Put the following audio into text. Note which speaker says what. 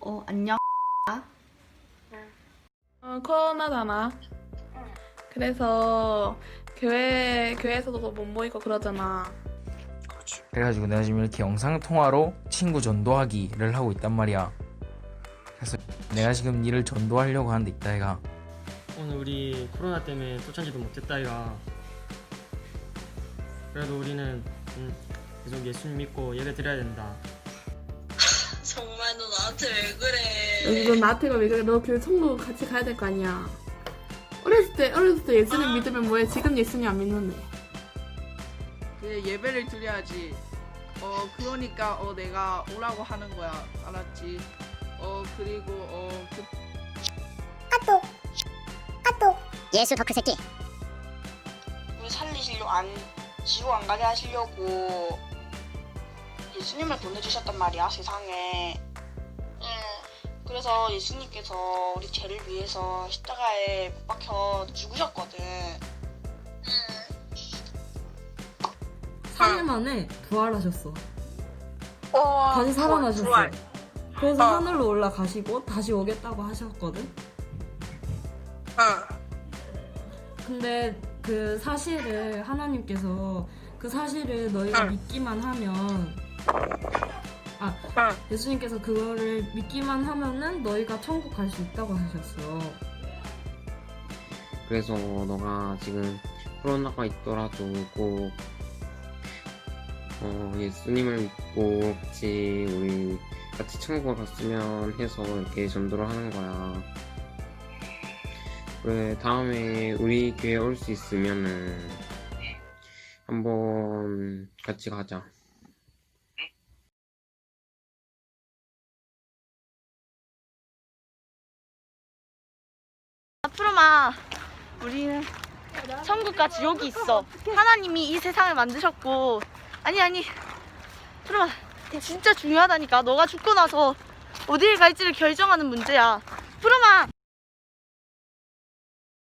Speaker 1: 어, 안녕.
Speaker 2: 어, 코로나잖아. 그래서 교회 교회에서도 못 모이고 그러잖아.
Speaker 3: 그래가지고 내가 지금 이렇게 영상 통화로 친구 전도하기를 하고 있단 말이야. 그래서 내가 지금 일을 전도하려고 하는데 있다 얘가.
Speaker 4: 오늘 우리 코로나 때문에 초창지도 못했다 이가 그래도 우리는 음, 계속 예수님 믿고 예배 드려야 된다
Speaker 5: 너 나한테 왜 그래?
Speaker 2: 너 나한테가 왜 그래? 너 교회 천국 같이 가야 될 거 아니야. 어렸을 때 어렸을 때 예수님 믿으면 뭐해? 지금 예수님 안 믿는데.
Speaker 6: 그 예배를 드려야지. 어 그러니까 어 내가 오라고 하는 거야. 알았지? 어 그리고 어그
Speaker 7: 예수 덕후 새끼
Speaker 5: 우리 살리시려 안 지옥 안 가게 하시려고 예수님을 보내주셨단 말이야 세상에. 응. 그래서 예수님께서 우리 죄를 위해서 십자가에 못 박혀 죽으셨거든.
Speaker 8: 사일 만에 부활하셨어.
Speaker 5: 어,
Speaker 8: 다시 살아나셨어.
Speaker 5: 부활.
Speaker 8: 그래서
Speaker 5: 어.
Speaker 8: 하늘로 올라가시고 다시 오겠다고 하셨거든.
Speaker 5: 응.
Speaker 8: 근데 그 사실을 하나님께서 그 사실을 너희가
Speaker 5: 응.
Speaker 8: 믿기만 하면 예수님께서 그거를 믿기만 하면은 너희가 천국 갈 수 있다고 하셨어.
Speaker 9: 그래서 너가 지금 코로나가 있더라도 꼭 어, 예수님을 믿고 같이 우리 같이 천국을 갔으면 해서 이렇게 전도를 하는 거야. 그래 다음에 우리 교회 올 수 있으면은 한번 같이 가자.
Speaker 5: 푸르마 우리는 천국과 지옥이 있어. 하나님이 이 세상을 만드셨고. 아니 아니 푸르마 진짜 중요하다니까. 너가 죽고 나서 어디에 갈지를 결정하는 문제야. 푸르마